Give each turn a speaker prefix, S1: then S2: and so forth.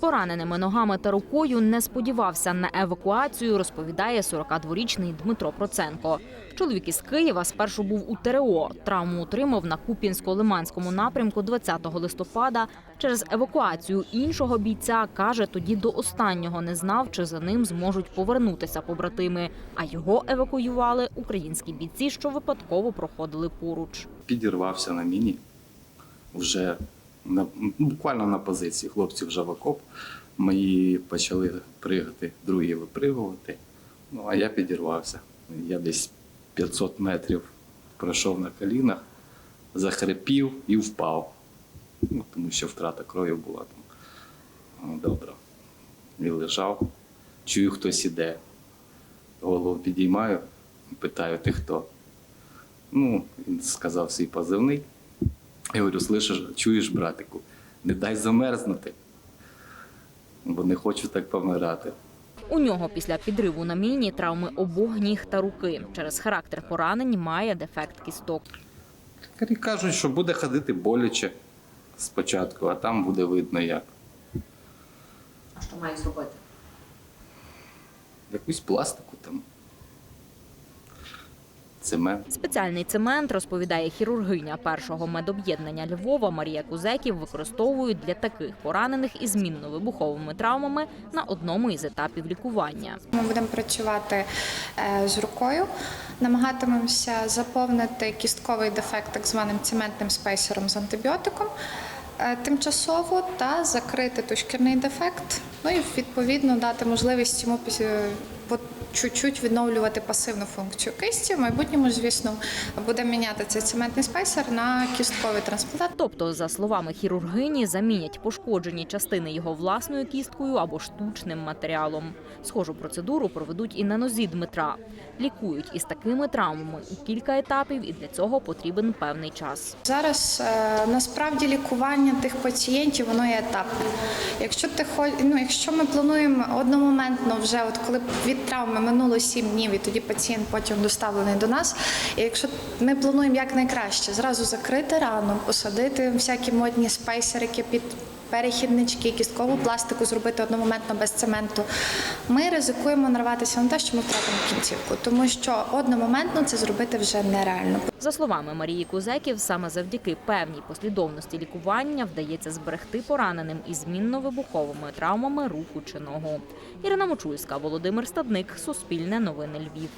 S1: Пораненими ногами та рукою не сподівався на евакуацію, розповідає 42-річний Дмитро Проценко. Чоловік із Києва спершу був у ТРО. Травму отримав на Куп'янсько-Лиманському напрямку 20 листопада. Через евакуацію іншого бійця каже, тоді до останнього не знав, чи за ним зможуть повернутися побратими. А його евакуювали українські бійці, що випадково проходили поруч.
S2: підірвався на міні. Вже на, буквально на позиції. Хлопці вже в окоп. Мої почали пригати, другі випригувати. Ну, а я підірвався. Я десь 500 метрів пройшов на колінах, захрипів і впав. Ну, тому що втрата крові була там. Ну, Добре. І лежав. Чую, хтось іде. Голову підіймаю, питаю, ти хто? Ну, він сказав свій позивний. Я говорю, слышиш, чуєш, братику, не дай замерзнути, бо не хочу так помирати.
S1: У нього після підриву на міні травми обох ніг та руки. Через характер поранень має дефект кісток.
S2: Лікарі кажуть, що буде ходити боляче спочатку, а там буде видно як.
S1: А що має зробити?
S2: Якусь пластику там. Цемент.
S1: Спеціальний цемент, розповідає хірургиня першого медоб'єднання Львова Марія Кузеків, використовують для таких поранених із мінно-вибуховими травмами на одному із етапів лікування.
S3: Ми будемо працювати е, з рукою, намагатимемося заповнити кістковий дефект так званим цементним спейсером з антибіотиком е, тимчасово та закрити тушкірний дефект. Ну і відповідно дати можливість йому після- по чуть-чуть відновлювати пасивну функцію кисті. В майбутньому, звісно, будемо міняти цей цементний спейсер на кістковий трансплантат.
S1: Тобто, за словами хірургині, замінять пошкоджені частини його власною кісткою або штучним матеріалом. Схожу процедуру проведуть і на нозі Дмитра. Лікують із такими травмами у кілька етапів, і для цього потрібен певний час.
S3: Зараз е, насправді лікування тих пацієнтів воно є етапне. Якщо ти ну, якщо ми плануємо одномоментно, вже от коли від травми минуло 7 днів, і тоді пацієнт потім доставлений до нас. І якщо ми плануємо якнайкраще, зразу закрити рану, посадити всякі модні спейсерики під. Перехіднички, кісткову пластику зробити одномоментно без цементу. Ми ризикуємо нарватися на те, що ми втратимо кінцівку, тому що одномоментно це зробити вже нереально.
S1: За словами Марії Кузеків, саме завдяки певній послідовності лікування вдається зберегти пораненим із мінно-вибуховими травмами руку чи ногу. Ірина Мочульська, Володимир Стадник, Суспільне новини Львів.